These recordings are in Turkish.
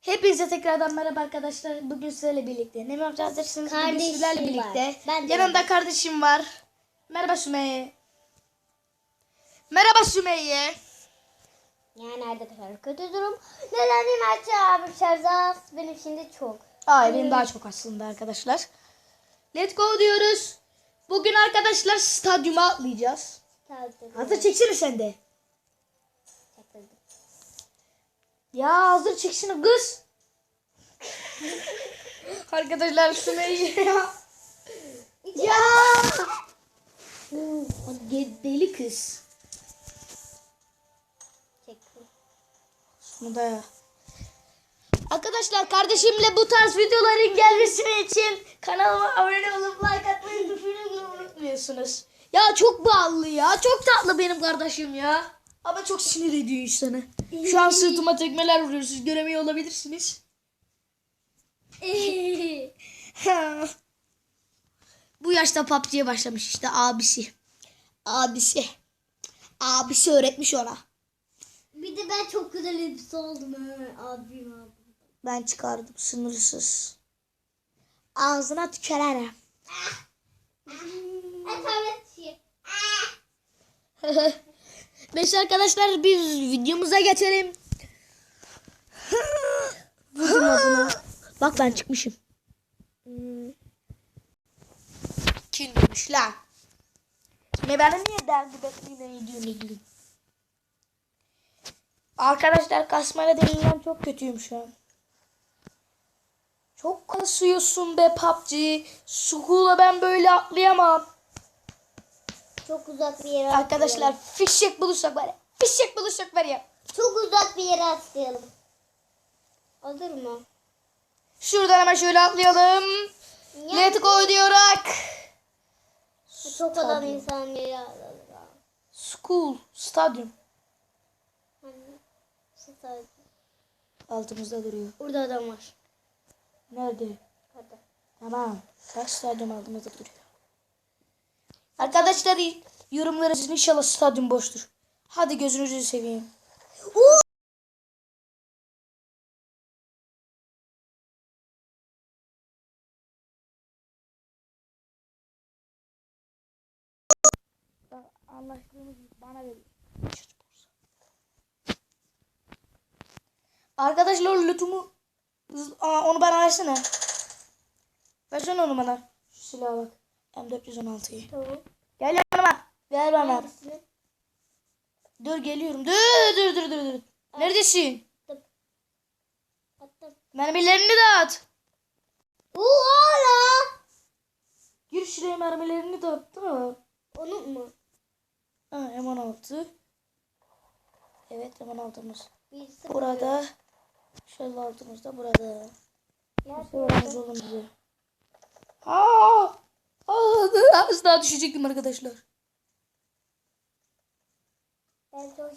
Hepinize tekrardan merhaba arkadaşlar. Bugün sizlerle birlikte ne yapacağız dersiniz? Bugün Kardeşim sizlerle var. birlikte. Ben de Yanımda kardeşim var. Merhaba Sümeyye. Merhaba Sümeyye. Yani arkadaşlar kötü durum. Neden maçı abi Şerzas benim şimdi çok. Ay benim daha çok aslında arkadaşlar. Let's go diyoruz. Bugün arkadaşlar stadyuma atlayacağız. Hazır çeksene sen de. Ya hazır çeksene kız. arkadaşlar Sümeyye ya. ya. Deli kız. Çektim. Sonunda ya. Arkadaşlar kardeşimle bu tarz videoların gelmesini için kanalıma abone olup like atmayı unutmuyorsunuz. Ya çok bağlı ya. Çok tatlı benim kardeşim ya. Ama çok sinir ediyor insanı. Şu an sırtıma tekmeler vuruyor. Siz göremiyor olabilirsiniz. bu yaşta PUBG'ye başlamış işte abisi. Abisi. Abisi öğretmiş ona. Bir de ben çok güzel elbise oldum ha abim abi. Ben çıkardım sınırsız. Ağzına tükürerim. Evet. Neyse arkadaşlar biz videomuza geçelim. Bizim adına. Bak ben çıkmışım. Kim demiş lan? Ne bana niye derdi bekliyor ne diyor. Arkadaşlar kasmayla deneyimden çok kötüyüm şu an. Çok kasıyorsun be PUBG. School'a ben böyle atlayamam. Çok uzak bir yere Arkadaşlar fişek bulursak var ya. Fişek bulursak var ya. atlayalım. Çok uzak bir yere atlayalım. Olur mu? Şuradan hemen şöyle atlayalım. Ya, Let go diyorak. çok adam insan yere atlayalım. School, stadyum. Hani, sadece- Altımızda duruyor. Burada adam var. Nerede? Hadi. Tamam. Bak stadyum altımızda duruyor. Arkadaşlar yorumları yazın. inşallah stadyum boştur. Hadi gözünüzü seveyim. Anlaştığımız bana verin. Arkadaşlar lütumu Aa, onu bana versene. Versene onu bana. Şu silaha bak. M416'yı. Tamam. Gel yanıma. Ver bana. Hangisini? Dur geliyorum. Dur dur dur dur dur. Neredesin? Attım. Attım. Mermilerini dağıt. Oha! Gir şuraya mermilerini dağıt değil mi? Onu mu? Ha, M16. Evet M16'mız. Birisi Burada. Şöyle altımızda burada. Öğrenmiş olun bize. Aa! Az daha düşecektim arkadaşlar.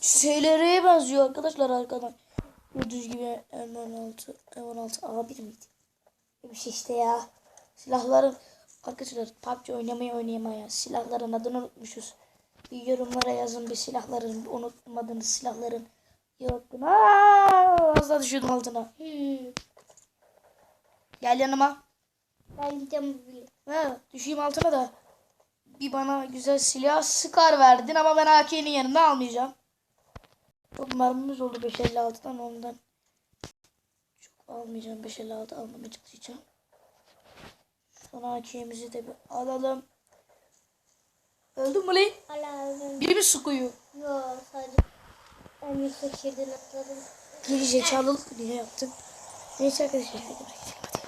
SLR'ye benziyor arkadaşlar arkadan. Gördüğünüz gibi M16, M16 A1 miydi? Bir şey işte ya. Silahların arkadaşlar PUBG oynamayı oynayamaya silahların adını unutmuşuz. Bir yorumlara yazın bir silahların unutmadığınız silahların yok. Aa, az daha düşüyordum altına. Hmm. Gel yanıma. Ben gideceğim bu bile. Ha, düşeyim altına da. Bir bana güzel silah sıkar verdin ama ben AK'nin yanına almayacağım. Çok mermimiz oldu 556'dan ondan. Çok almayacağım 556 almamaya çalışacağım. Sonra AK'mizi de bir alalım. Öldün mü lan? Hala. Biri mi sıkıyor? Yo sadece ben yüksek yerden atladım. Geri zekalılık niye yaptım? Neyse arkadaşlar. hadi bırakayım, hadi.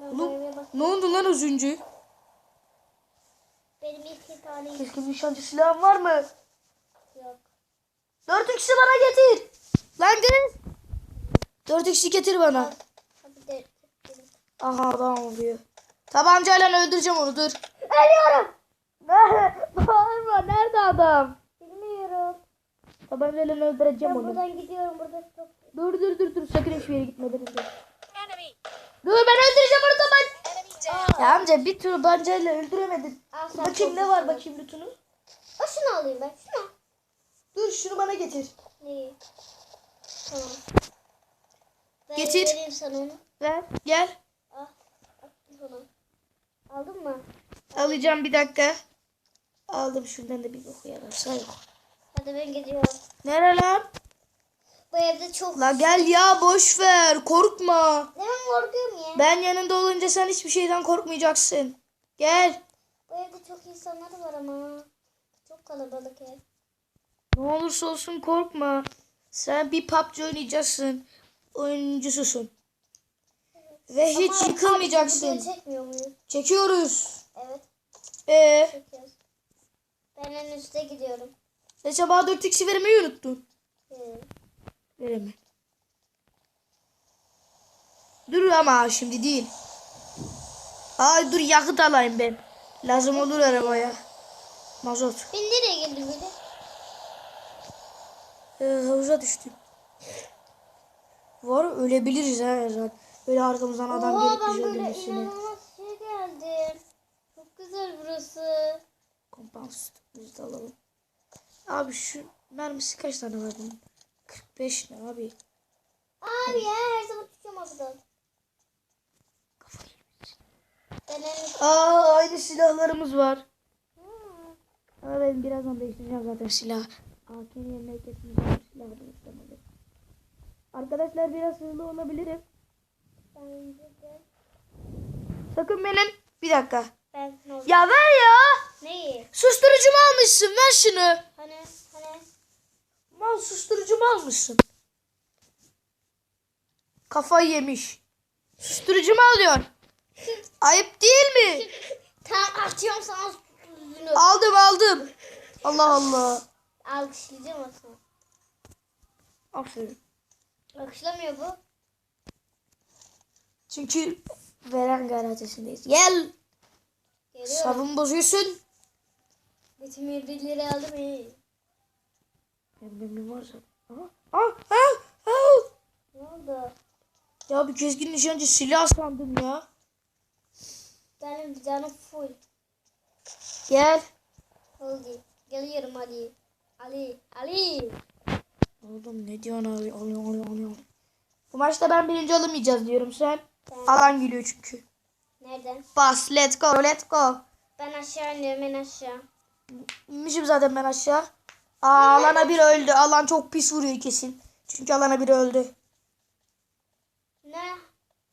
Ben bu eve bak. Ne oldu lan az önce? Benim iki tane Keskin nişancı silahın var mı? yok. Dört x'i bana getir. Lan gel. Dört x'i getir bana. Hadi de. dedim. Aha adam oluyor. Tabancayla öldüreceğim onu dur. Ölüyorum. Bağırma nerede adam? Bilmiyorum. Tabancayla öldüreceğim Ben onu. buradan gidiyorum. Burada çok. Dur dur dur dur sakın hiçbir yere gitme dur. Dur, ben öldüreceğim onu taban. Ya amca bir tabancayla öldüremedin. Al sen Bakayım ne var bakayım lütunu. O şunu alayım ben. Şunu. Dur şunu bana getir. Neyi? Tamam. Ben Getir. vereyim sana onu. Ver. Gel. Sana. Aldın mı? Alacağım bir dakika. Aldım şuradan da bir okuyalım. Say. Hadi ben gidiyorum. Nere lan? Bu evde çok... La gel ya boş ver. Korkma. Ne ben korkuyorum ya. Ben yanında olunca sen hiçbir şeyden korkmayacaksın. Gel. Bu evde çok insanlar var ama. Çok kalabalık ev. Ne olursa olsun korkma. Sen bir PUBG oynayacaksın. Oyuncususun. Ve hiç Ama yıkılmayacaksın. Çekmiyor muyuz? Çekiyoruz. Evet Ee, çekiyoruz. Ben en üstte gidiyorum. acaba 4x'i vermeyi unuttun. Ee, Veremem. Dur ama şimdi değil. Ay dur yakıt alayım ben. Lazım olur arabaya. Mazot. ben nereye geldim böyle? Ee, havuza düştüm. Var ölebiliriz ha Erzan. Böyle arkamızdan adam Oha gelip ben bizi böyle öldürmesine. inanılmaz şey geldim. Çok güzel burası. Kompans biz de alalım. Abi şu mermisi kaç tane var bunun? 45 ne abi? Abi ya her zaman en Aa aynı silahlarımız var. Hmm. Ama ben birazdan değiştireceğim zaten silah. AK'nin yerine kesinlikle silah değiştirmeli. Arkadaşlar biraz hızlı olabilirim. Bence de. Sakın benim. Bir dakika. Ben ne oldu? Ya ver ya. Neyi? Susturucumu almışsın. Ver şunu. Mal susturucumu almışsın. Kafayı yemiş. Susturucumu alıyor. Ayıp değil mi? Tamam atıyorum sana sütünü. Aldım aldım. Allah Allah. Alkışlayacağım aslında. Aferin. Alkışlamıyor bu. Çünkü veren garantisindeyiz. Gel. Geliyor. Savun bozuyorsun. Bütün birbirleri aldım iyi. Benim var zaten. Aha. Ah, ah, ah. Ne oldu? Ya bir keskin nişancı silah sandım ya. Benim canım full. Gel. Oldu. Geliyorum hadi. Ali. Ali. Oğlum ne diyorsun abi? Alıyor alıyor alıyor. Bu maçta ben birinci olamayacağız diyorum sen. Ben- Alan geliyor çünkü. Nereden? Bas let's go let's go. Ben aşağı iniyorum en aşağı. İnmişim zaten ben aşağı. Aa, alana bir öldü. Alan çok pis vuruyor kesin. Çünkü alana biri öldü. Ne?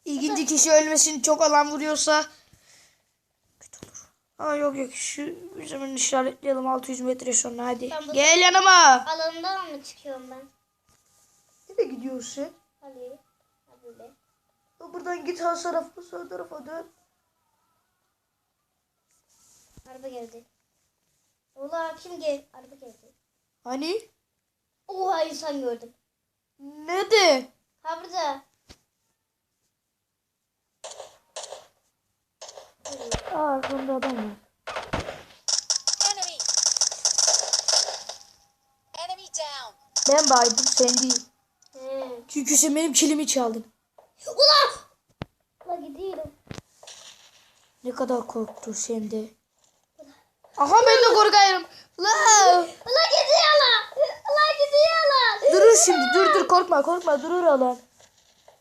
İkinci kişi ölmesin çok alan vuruyorsa kötü olur. Aa yok yok şu bizim işaretleyelim 600 metre sonra hadi. Bu- Gel yanıma. Alanından mı çıkıyorum ben? Nereye gidiyorsun? Ali. Ha böyle. Buradan git sağ tarafa sağ tarafa dön. Araba geldi. Ola kim gel? Araba geldi. Hani? Oha insan gördüm. Ne de? Ha burada. Aa arkamda adam var. Enemy! Enemy down! Ben baydım sen değil. He. Çünkü sen benim kilimi çaldın. Ula! Ula gidiyorum. Ne kadar korktu sen de. Aha ben de korkarım. La. Ula gidiyor lan. Ula gidiyor lan. Durur şimdi dur dur korkma korkma durur alan.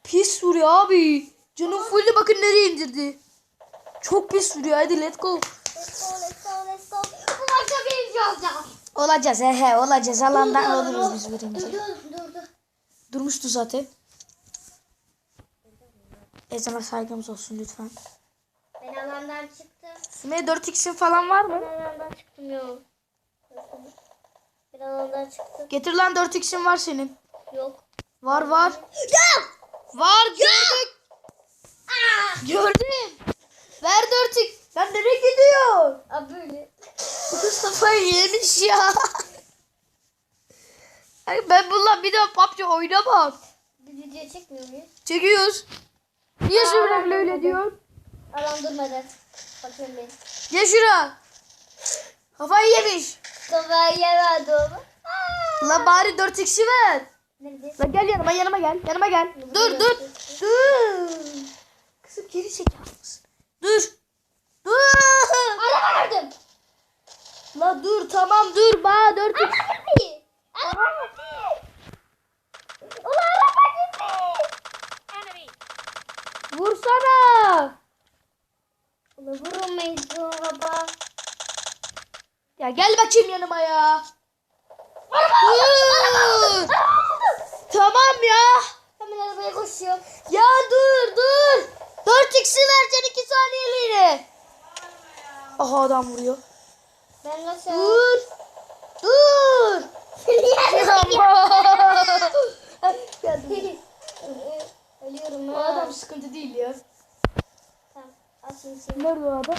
Pis vuruyor abi. Canım fullü bakın nereye indirdi. Çok pis vuruyor hadi let's go. Let's go let's go let's go. Birinci olacağım. Olacağız he he olacağız alandan oluruz biz birinci. dur dur dur. Durmuştu zaten. Ezana saygımız olsun lütfen. Ben alandan çıktım. Sümeyye 4x'in falan var mı? Ben alandan çıktım yok. Çıktım. Getir lan 4x'in var senin. Yok. Var var. Yok. Var gördük. Aa! Gördüm. Ver 4x. Lan nereye gidiyor? Aa böyle. Kafayı yemiş ya. Ay ben bununla bir daha PUBG oynamam. Bir video çekmiyor muyuz? Çekiyoruz. Niye Sürekli öyle diyor? Alan durmadı. Bakıyorum ben. Gel şura. Kafayı yemiş. Kafa yemedi onu. La bari 4x'i ver. Nerede? La gel yanıma yanıma gel. Yanıma gel. Dur dur. Dur. Kızım geri zekalı mısın? Dur. Dur. Araba gördüm. La dur tamam dur. Ba 4x. Araba gitti. Araba gitti. Ulan araba gitti. Vursana. Ulan vuramayız bu araba. Ya gel bakayım yanıma ya. Dur. tamam ya. Hemen arabaya koşuyor. Ya dur dur. 4x'i vereceksin 2 saniyeliğine. Aha adam vuruyor. Ben nasıl? Dur. Dur. Ölüyorum O ha. adam sıkıntı değil ya. Tamam. Nerede o adam?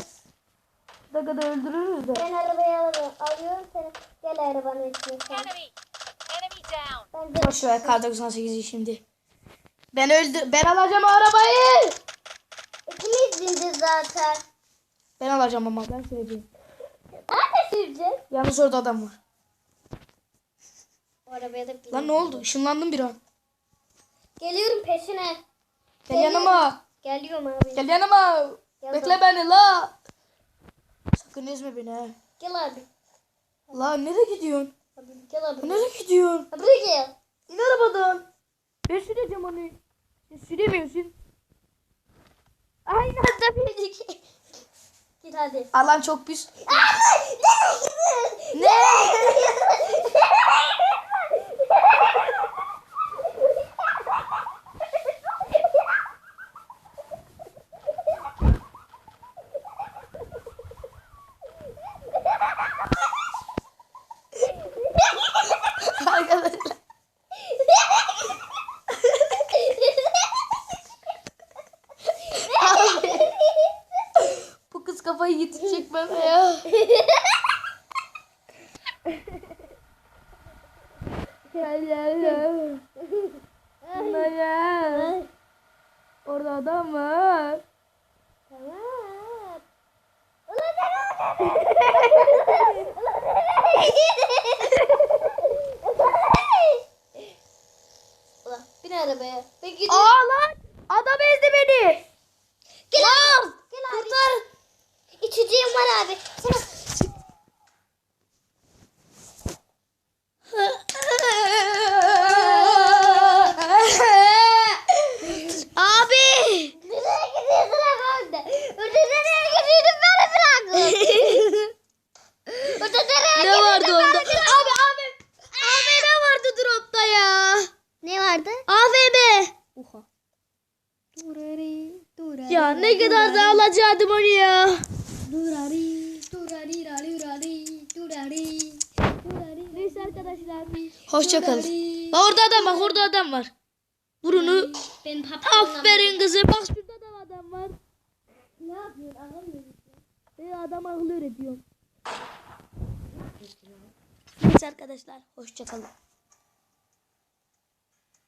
Dakikada öldürürüz de. Ben arabayı alıyorum. Alıyorum seni. Gel arabanın içine. Enemy. Enemy down. Ben de Boş ver kar 98'i şimdi. Ben öldü ben alacağım arabayı. ikimiz bineceğiz zaten. Ben alacağım ama ben seveceğim. Nerede süreceğiz? Yalnız orada adam var. O arabaya da bin. Lan ne oldu? Işınlandım bir an. Geliyorum peşine. Gel yanıma. Geliyorum abi. Gel yanıma. Gel Bekle beni la. Sakın ezme beni ha. Gel abi. La nereye gidiyorsun? Abi gel abi. Nereye gidiyorsun? Ha, Buraya gel. İn arabadan. Ben süreceğim onu. Sen süremiyorsun. Aynen tabii ki. Git hadi. Alan çok pis. Abi nereye gidiyorsun? Ne? Arkadaşlar. Abi. Bu kız kafayı yitirecek bana ya. Gel gel gel. Buna gel. Orada adam var. Tamam. Ulan bin arabaya. Ve gidiyorum. Aa lan adam ezdi beni. Gel abi. Gel abi. Kurtar. İçeceğim var abi. Sana. Abi. Nereye gidiyorsun abi orada? Orada nereye gidiyorsun beni bırakın. Orada nereye Ne vardı gidiyorsun onda? beni bırakın. Abi abi. Abi ne vardı dropta ya? Ne vardı? AVM. Oha. Durari, durari. Ya ne kadar da alacaktım onu ya. Durari, durari, rari, rari, durari, durari. Neyse arkadaşlar. Hoşçakalın. Orada adam var orada adam var. Vurunu. Ben papağanım. Aferin kızım. Bak şurada da adam var. Ne yapıyorsun? Anlamıyorum. Ben adam akıllı öğretiyorum. Neyse arkadaşlar. Hoşçakalın.